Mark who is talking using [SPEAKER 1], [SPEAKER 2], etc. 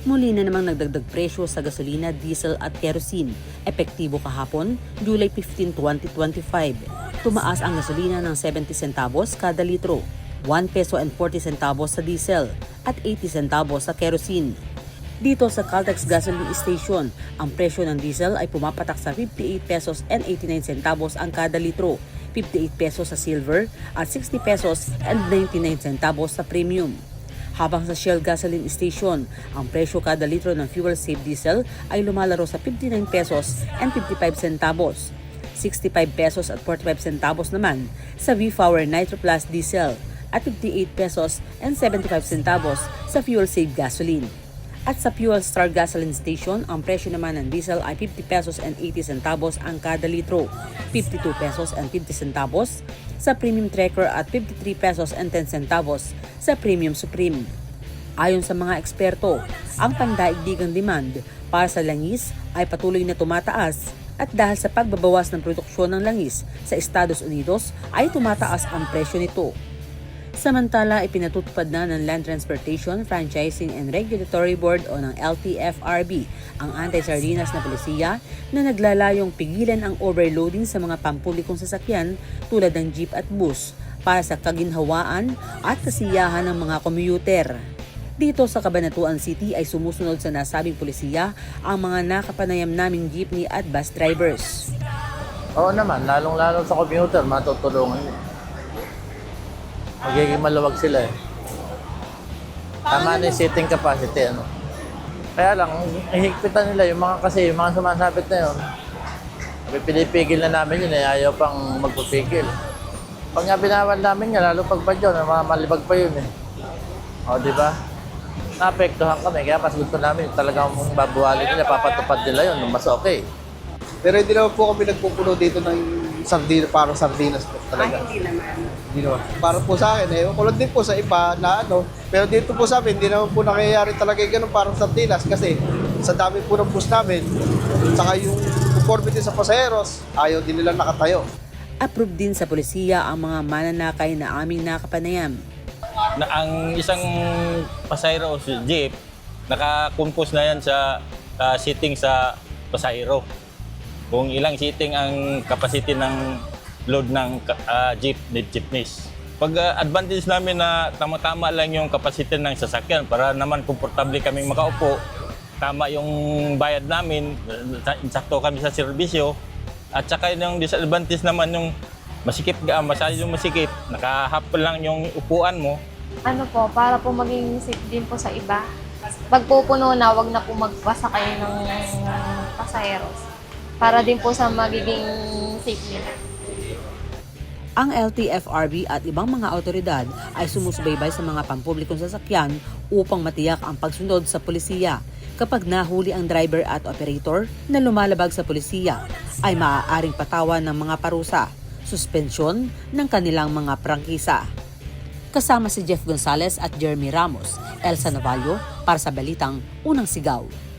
[SPEAKER 1] Muli na namang nagdagdag presyo sa gasolina, diesel at kerosene. Epektibo kahapon, July 15, 2025. Tumaas ang gasolina ng 70 centavos kada litro, 1 peso and 40 centavos sa diesel at 80 centavos sa kerosene. Dito sa Caltex Gasoline Station, ang presyo ng diesel ay pumapatak sa 58 pesos and 89 centavos ang kada litro, 58 pesos sa silver at 60 pesos and 99 centavos sa premium. Habang sa Shell Gasoline Station, ang presyo kada litro ng fuel safe diesel ay lumalaro sa 59 pesos and 55 centavos. 65 pesos at 45 centavos naman sa V-Power Nitro Plus diesel at 58 pesos and 75 centavos sa fuel safe gasoline. At sa Fuel Star Gasoline Station, ang presyo naman ng diesel ay 50 pesos and 80 centavos ang kada litro, 52 pesos and 50 centavos sa Premium Tracker at 53 pesos and 10 centavos sa Premium Supreme. Ayon sa mga eksperto, ang pandaigdigang demand para sa langis ay patuloy na tumataas at dahil sa pagbabawas ng produksyon ng langis sa Estados Unidos ay tumataas ang presyo nito. Samantala, ipinatutupad na ng Land Transportation, Franchising and Regulatory Board o ng LTFRB ang anti-sardinas na polisiya na naglalayong pigilan ang overloading sa mga pampublikong sasakyan tulad ng jeep at bus para sa kaginhawaan at kasiyahan ng mga commuter. Dito sa Cabanatuan City ay sumusunod sa nasabing polisiya ang mga nakapanayam naming jeepney at bus drivers.
[SPEAKER 2] Oo naman, lalong-lalo sa commuter, matutulungan. Magiging maluwag sila eh. Tama na yung seating capacity, ano. Kaya lang, ihigpitan nila yung mga kasi, yung mga sumasabit na yun. Sabi, pinipigil na namin yun eh, ayaw pang magpapigil. Pag nga binawal namin nga, lalo pag badyo, na malibag pa yun eh. O, di ba? Naapektuhan kami, kaya mas gusto namin talagang babuhalin nila, papatupad nila yun, mas okay.
[SPEAKER 3] Pero hindi naman po kami nagpupuno dito ng sardina, parang sardinas po talaga.
[SPEAKER 1] hindi naman.
[SPEAKER 3] Hindi naman. Para po sa akin, eh, kulad din po sa iba na ano, pero dito po sa amin, hindi naman po nangyayari talaga yung ganun parang sardinas kasi sa dami po ng bus namin, saka yung conformity sa pasaheros, ayaw din nila nakatayo.
[SPEAKER 1] Approved din sa polisiya ang mga mananakay na aming nakapanayam.
[SPEAKER 4] na ang isang pasahero jeep, naka-compose na yan sa sa seating sa pasahero. Kung ilang seating ang capacity ng load ng ah, jeep ni jeepneys. Pag ah, advantage namin na tama-tama lang yung capacity ng sasakyan para naman komportable kaming makaupo, tama yung bayad namin, insakto kami sa serbisyo, at saka yung disadvantage naman yung masikip ka, masyado yung masikip, nakahap lang yung upuan mo,
[SPEAKER 5] ano po, para po maging safe din po sa iba. Pag pupuno na, wag na po magbasa kayo ng pasaheros. Para din po sa magiging safe.
[SPEAKER 1] Ang LTFRB at ibang mga autoridad ay sumusubaybay sa mga pampublikong sasakyan upang matiyak ang pagsunod sa polisiya. Kapag nahuli ang driver at operator na lumalabag sa polisiya, ay maaaring patawan ng mga parusa, suspensyon ng kanilang mga prangkisa. Kasama si Jeff Gonzalez at Jeremy Ramos, Elsa Navallo para sa Balitang Unang Sigaw.